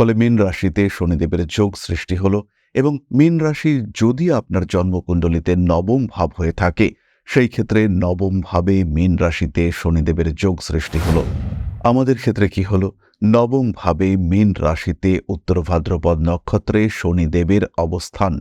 ফলে মীন রাশিতে শনিদেবের যোগ সৃষ্টি হল এবং মীন রাশি যদি আপনার জন্মকুণ্ডলিতে নবম ভাব হয়ে থাকে, সেই ক্ষেত্রে নবম ভাবে মীন রাশিতে শনিদেবের যোগ সৃষ্টি হলো। আমাদের ক্ষেত্রে কি হলো? নবম ভাবে মীন রাশিতে উত্তর ভাদ্রপদ নক্ষত্রে শনিদেবের অবস্থান।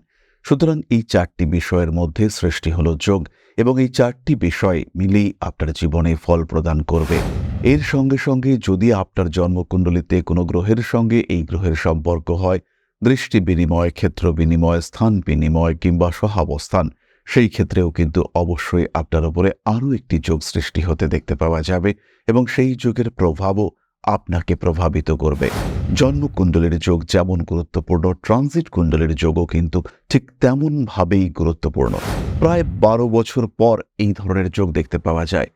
সুতরাং এই চারটি বিষয়ের মধ্যে সৃষ্টি হলো যোগ এবং এই চারটি বিষয় মিলেই আপনার জীবনে ফল প্রদান করবে। এর সঙ্গে সঙ্গে যদি আপনার জন্মকুণ্ডলিতে কোনো গ্রহের সঙ্গে এই গ্রহের সম্পর্ক হয়, দৃষ্টি বিনিময়, ক্ষেত্র বিনিময়, স্থান বিনিময় কিংবা সহাবস্থান, সেই ক্ষেত্রেও কিন্তু অবশ্যই আপনার উপরে আরও একটি যোগ সৃষ্টি হতে দেখতে পাওয়া যাবে এবং সেই যোগের প্রভাবও আপনাকে প্রভাবিত করবে। জন্মকুণ্ডলের যোগ যেমন গুরুত্বপূর্ণ, ট্রানজিট কুণ্ডলের যোগও কিন্তু ঠিক তেমনভাবেই গুরুত্বপূর্ণ। প্রায় বারো বছর পর এই ধরনের যোগ দেখতে পাওয়া যায়।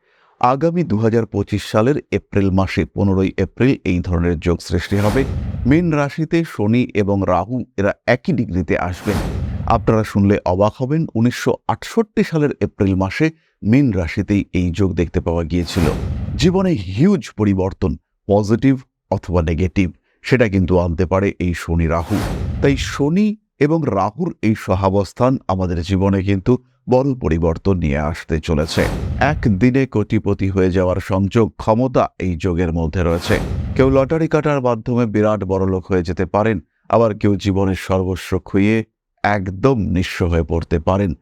আগামী দু হাজার পঁচিশ সালের এপ্রিল মাসে পনেরোই এপ্রিল এই ধরনের যোগ সৃষ্টি হবে। মীন রাশিতে শনি এবং রাহু এরা একই ডিগ্রিতে আসবেন আপনারা শুনলে অবাক হবেন, উনিশশো আটষট্টি সালের এপ্রিল মাসে মীন রাশিতেই এই যোগ দেখতে পাওয়া গিয়েছিল। জীবনে হিউজ পরিবর্তন পজিটিভ অথবা নেগেটিভ সেটা কিন্তু আনতে পারে এই শনি রাহু তাই শনি এবং রাহুর এই সহাবস্থান আমাদের জীবনে কিন্তু বড় পরিবর্তন নিয়ে আসতে চলেছে। একদিনে কোটিপতি হয়ে যাওয়ার সংযোগ ক্ষমতা এই যোগের মধ্যে রয়েছে। কেউ লটারি কাটার মাধ্যমে বিরাট বড়লোক হয়ে যেতে পারেন, আবার কেউ জীবনের সর্বস্ব খুইয়ে একদম নিঃস্ব হয়ে পড়তে পারেন।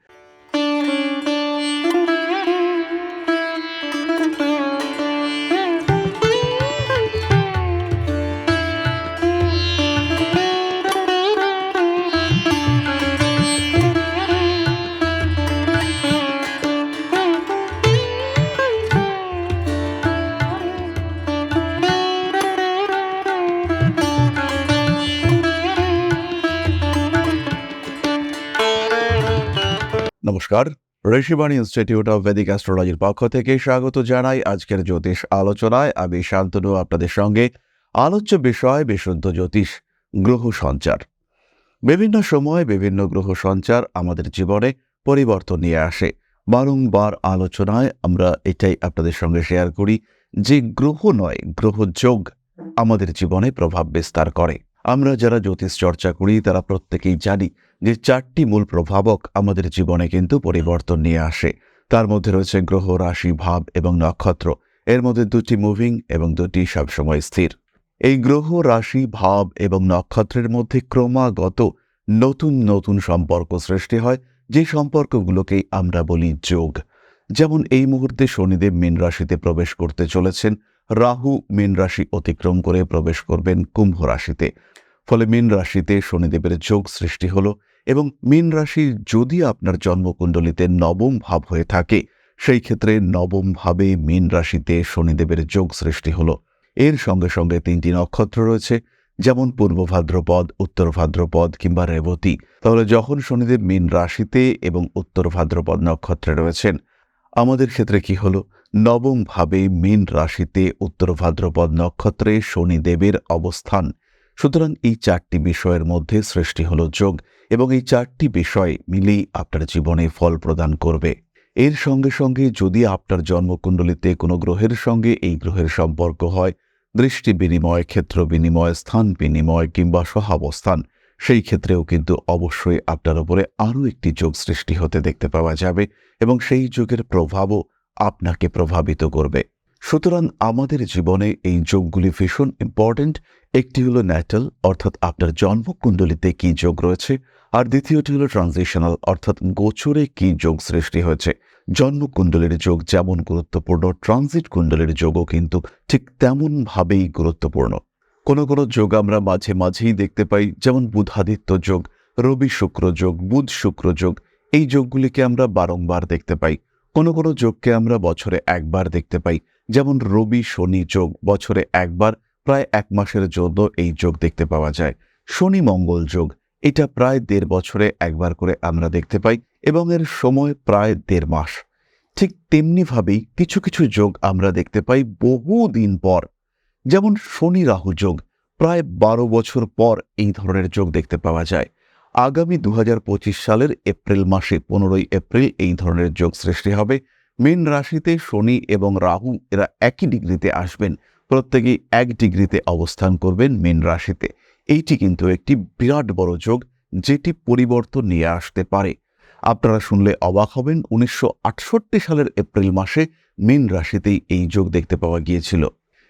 নমস্কার। ঋষিবাণী ইনস্টিটিউট অফ ভেদিক অ্যাস্ট্রোলজির পক্ষ থেকে স্বাগত জানাই আজকের জ্যোতিষ আলোচনায়। আমি শান্তনু, আপনাদের সঙ্গে আলোচ্য বিষয় বিশুদ্ধ জ্যোতিষ, গ্রহ সঞ্চার। বিভিন্ন সময় বিভিন্ন গ্রহ সঞ্চার আমাদের জীবনে পরিবর্তন নিয়ে আসে। বারংবার আলোচনায় আমরা এটাই আপনাদের সঙ্গে শেয়ার করি যে গ্রহ নয়, গ্রহ যোগ আমাদের জীবনে প্রভাব বিস্তার করে। আমরা যারা জ্যোতিষ চর্চা করি, তারা প্রত্যেকেই জানি যে চারটি মূল প্রভাবক আমাদের জীবনে কিন্তু পরিবর্তন নিয়ে আসে। তার মধ্যে রয়েছে গ্রহ, রাশি, ভাব এবং নক্ষত্র। এর মধ্যে দুটি মুভিং এবং দুটি সবসময় স্থির। এই গ্রহ, রাশি, ভাব এবং নক্ষত্রের মধ্যে ক্রমাগত নতুন নতুন সম্পর্ক সৃষ্টি হয়, যে সম্পর্কগুলোকেই আমরা বলি যোগ। যেমন এই মুহূর্তে শনিদেব মীন রাশিতে প্রবেশ করতে চলেছেন, রাহু মীন রাশি অতিক্রম করে প্রবেশ করবেন কুম্ভ রাশিতে। ফলে মীন রাশিতে শনিদেবের যোগ সৃষ্টি হলো এবং মীন রাশি যদি আপনার জন্মকুণ্ডলিতে নবম ভাব হয়ে থাকে, সেই ক্ষেত্রে নবম ভাবে মীন রাশিতে শনিদেবের যোগ সৃষ্টি হলো। এর সঙ্গে সঙ্গে তিনটি নক্ষত্র রয়েছে, যেমন পূর্ব ভাদ্রপদ, উত্তর ভাদ্রপদ কিংবা রেবতী। তাহলে যখন শনিদেব মীন রাশিতে এবং উত্তর ভাদ্রপদ নক্ষত্রে রয়েছেন, আমাদের ক্ষেত্রে কি হলো? নবম ভাবে মীন রাশিতে উত্তর ভাদ্রপদ নক্ষত্রে শনিদেবের অবস্থান। সুতরাং এই চারটি বিষয়ের মধ্যে সৃষ্টি হলো যোগ। এবং এই চারটি বিষয় মিলেই আপনার জীবনে ফল প্রদান করবে। এর সঙ্গে সঙ্গে যদি আপনার জন্মকুণ্ডলিতে কোনো গ্রহের সঙ্গে এই গ্রহের সম্পর্ক হয়, দৃষ্টি বিনিময়, ক্ষেত্র বিনিময়, স্থান বিনিময় কিংবা সহাবস্থান, সেই ক্ষেত্রেও কিন্তু অবশ্যই আপনার উপরে আরও একটি যোগ সৃষ্টি হতে দেখতে পাওয়া যাবে এবং সেই যোগের প্রভাবও আপনাকে প্রভাবিত করবে। সুতরাং আমাদের জীবনে এই যোগগুলি ভীষণ ইম্পর্ট্যান্ট একটি হলো ন্যাটাল অর্থাৎ আপনার জন্মকুণ্ডলিতে কি যোগ রয়েছে আর দ্বিতীয়টি হলো ট্রানজিশনাল অর্থাৎ গোচরে কি যোগ সৃষ্টি হয়েছে? জন্মকুণ্ডলের যোগ যেমন গুরুত্বপূর্ণ ট্রানজিট কুণ্ডলের যোগও কিন্তু ঠিক তেমনভাবেই গুরুত্বপূর্ণ। কোনো কোনো যোগ আমরা মাঝে মাঝেই দেখতে পাই, যেমন বুধাদিত্য যোগ, রবি শুক্র যোগ, বুধ শুক্র যোগ, এই যোগগুলিকে আমরা বারংবার দেখতে পাই। কোনো কোনো যোগকে আমরা বছরে একবার দেখতে পাই, যেমন রবি শনি যোগ, বছরে একবার, প্রায় এক মাসের জন্য এই যোগ দেখতে পাওয়া যায়। শনি মঙ্গল যোগ এটা প্রায় দেড় বছরে একবার করে আমরা দেখতে পাই এবং এর সময় প্রায় দেড় মাস। ঠিক তেমনিভাবেই কিছু কিছু যোগ আমরা দেখতে পাই বহু দিন পর। যেমন শনি রাহু যোগ, প্রায় বারো বছর পর এই ধরনের যোগ দেখতে পাওয়া যায়। আগামী দু হাজার পঁচিশ সালের এপ্রিল মাসে পনেরোই এপ্রিল এই ধরনের যোগ সৃষ্টি হবে। মীন রাশিতে শনি এবং রাহু এরা একই ডিগ্রিতে আসবেন, প্রত্যেকেই এক ডিগ্রিতে অবস্থান করবেন মীন রাশিতে। এইটি কিন্তু একটি বিরাট বড় যোগ যেটি পরিবর্তন নিয়ে আসতে পারে। আপনারা শুনলে অবাক হবেন, উনিশশো আটষট্টি সালের এপ্রিল মাসে মীন রাশিতেই এই যোগ দেখতে পাওয়া গিয়েছিল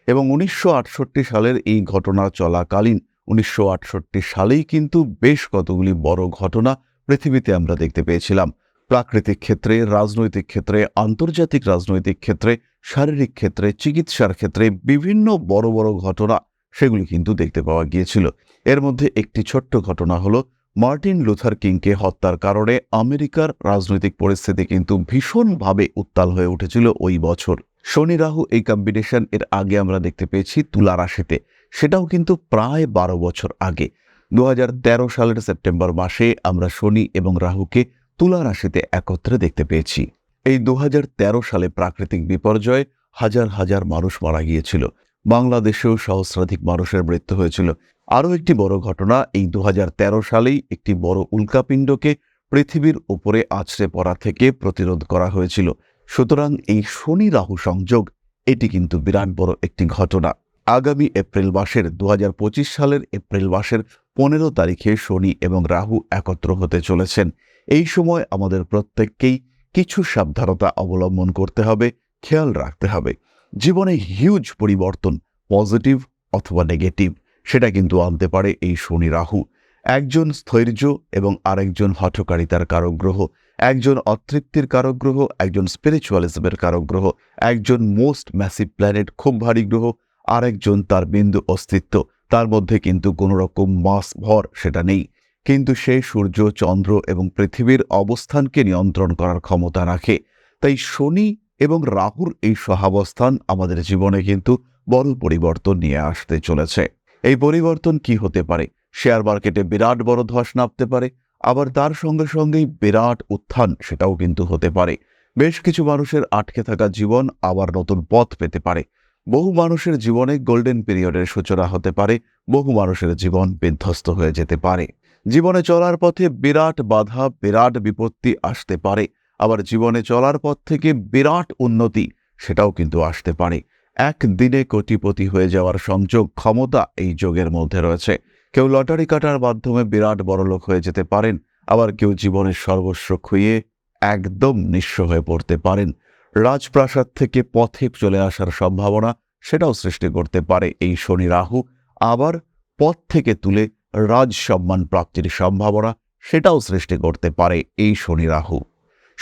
এবং উনিশশো আটষট্টি সালের এই ঘটনা চলাকালীন উনিশশো আটষট্টি সালেই কিন্তু বেশ কতগুলি বড় ঘটনা পৃথিবীতে আমরা দেখতে পেয়েছিলাম। প্রাকৃতিক ক্ষেত্রে, রাজনৈতিক ক্ষেত্রে, আন্তর্জাতিক রাজনৈতিক ক্ষেত্রে, শারীরিক ক্ষেত্রে, চিকিৎসার ক্ষেত্রে বিভিন্ন বড় বড় ঘটনা সেগুলি কিন্তু দেখতে পাওয়া গিয়েছিল। এর মধ্যে একটি ছোট্ট ঘটনা হলো, মার্টিন লুথার কিংকে হত্যার কারণে আমেরিকার রাজনৈতিক পরিস্থিতি কিন্তু ভীষণভাবে উত্তাল হয়ে উঠেছিল ওই বছর। শনি রাহু এই কম্বিনেশন এর আগে আমরা দেখতে পেয়েছি তুলা রাশিতে। সেটাও কিন্তু প্রায় বারো বছর আগে। দু হাজার তেরো সালের সেপ্টেম্বর মাসে আমরা শনি এবং রাহুকে তুলা রাশিতে একত্রে দেখতে পেয়েছি। এই দু হাজার তেরো সালে প্রাকৃতিক বিপর্যয়ে হাজার হাজার মানুষ মারা গিয়েছিল। বাংলাদেশেও সহস্রাধিক মানুষের মৃত্যু হয়েছিল। আরও একটি বড় ঘটনা, এই দু হাজার তেরো সালেই একটি বড় উল্কাপিণ্ডকে পৃথিবীর উপরে আছড়ে পড়া থেকে প্রতিরোধ করা হয়েছিল। সুতরাং এই শনি রাহু সংযোগ, এটি কিন্তু বিরাট বড় একটি ঘটনা। আগামী এপ্রিল মাসের দু হাজার পঁচিশ সালের এপ্রিল মাসের পনেরো তারিখে শনি এবং রাহু একত্র হতে চলেছেন। এই সময় আমাদের প্রত্যেককেই কিছু সাবধানতা অবলম্বন করতে হবে, খেয়াল রাখতে হবে। জীবনে হিউজ পরিবর্তন পজিটিভ অথবা নেগেটিভ সেটা কিন্তু আনতে পারে এই শনি রাহু। একজন স্থৈর্য এবং আরেকজন হঠকারিতার কারক গ্রহ একজন অতৃপ্তির কারক গ্রহ একজন স্পিরিচুয়ালিজমের কারক গ্রহ একজন মোস্ট ম্যাসিভ প্ল্যানেট খুব ভারী গ্রহ, আরেকজন তার বিন্দু অস্তিত্ব, তার মধ্যে কিন্তু কোনো রকম মাস ভর সেটা নেই। কিন্তু সে সূর্য, চন্দ্র এবং পৃথিবীর অবস্থানকে নিয়ন্ত্রণ করার ক্ষমতা রাখে। তাই শনি এবং রাহুর এই সহাবস্থান আমাদের জীবনে কিন্তু বড় পরিবর্তন নিয়ে আসতে চলেছে। এই পরিবর্তন কি হতে পারে? শেয়ার মার্কেটে বিরাট বড় ধস নামতে পারে, আবার তার সঙ্গে সঙ্গেই বিরাট উত্থান সেটাও কিন্তু হতে পারে। বেশ কিছু মানুষের আটকে থাকা জীবন আবার নতুন পথ পেতে পারে। বহু মানুষের জীবনে গোল্ডেন পিরিয়ডের সূচনা হতে পারে, বহু মানুষের জীবন বিধ্বস্ত হয়ে যেতে পারে। জীবনে চলার পথে বিরাট বাধা, বিরাট বিপত্তি আসতে পারে আবার জীবনে চলার পথ থেকে বিরাট উন্নতি সেটাও কিন্তু আসতে পারে। একদিনে কোটিপতি হয়ে যাওয়ার সংযোগ ক্ষমতা এই যোগের মধ্যে রয়েছে। কেউ লটারি কাটার মাধ্যমে বিরাট বড়লোক হয়ে যেতে পারেন, আবার কেউ জীবনের সর্বস্ব খুইয়ে একদম নিঃস্ব হয়ে পড়তে পারেন। রাজপ্রাসাদ থেকে পথে চলে আসার সম্ভাবনা সেটাও সৃষ্টি করতে পারে এই শনি রাহু। আবার পথ থেকে তুলে রাজ সম্মান প্রাপ্তির সম্ভাবনা সেটাও সৃষ্টি করতে পারে এই শনি রাহু।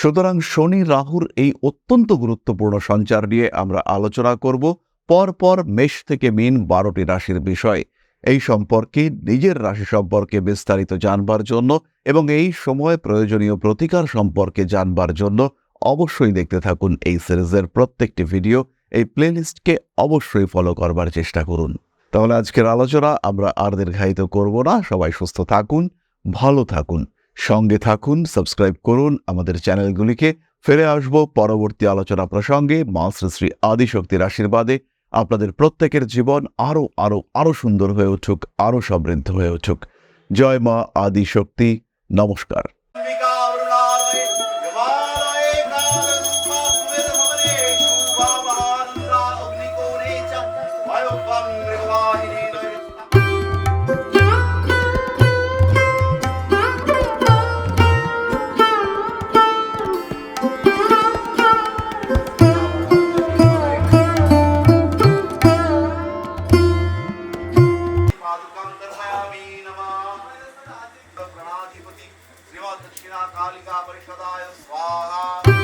সুতরাং শনি রাহুর এই অত্যন্ত গুরুত্বপূর্ণ সঞ্চার নিয়ে আমরা আলোচনা করব পরপর মেষ থেকে মিন বারোটি রাশির বিষয়। এই সম্পর্কে নিজের রাশি সম্পর্কে বিস্তারিত জানবার জন্য এবং এই সময় প্রয়োজনীয় প্রতিকার সম্পর্কে জানবার জন্য অবশ্যই দেখতে থাকুন এই সিরিজের প্রত্যেকটি ভিডিও। এই প্লেলিস্টকে অবশ্যই ফলো করবার চেষ্টা করুন। তাহলে আজকের আলোচনা আমরা আর দীর্ঘায়িত করব না। সবাই সুস্থ থাকুন, ভালো থাকুন। সঙ্গে থাকুন, সাবস্ক্রাইব করুন, আমাদের চ্যানেলগুলিকে ফিরে আসব পরবর্তী আলোচনা প্রসঙ্গে। মা শ্রী আদিশক্তির আশীর্বাদে আপনাদের প্রত্যেকের জীবন আরও আরও আরও সুন্দর হয়ে উঠুক আরও সমৃদ্ধ হয়ে উঠুক। জয় মা আদিশক্তি। নমস্কার। বালিকা পরিষদায় স্বাহা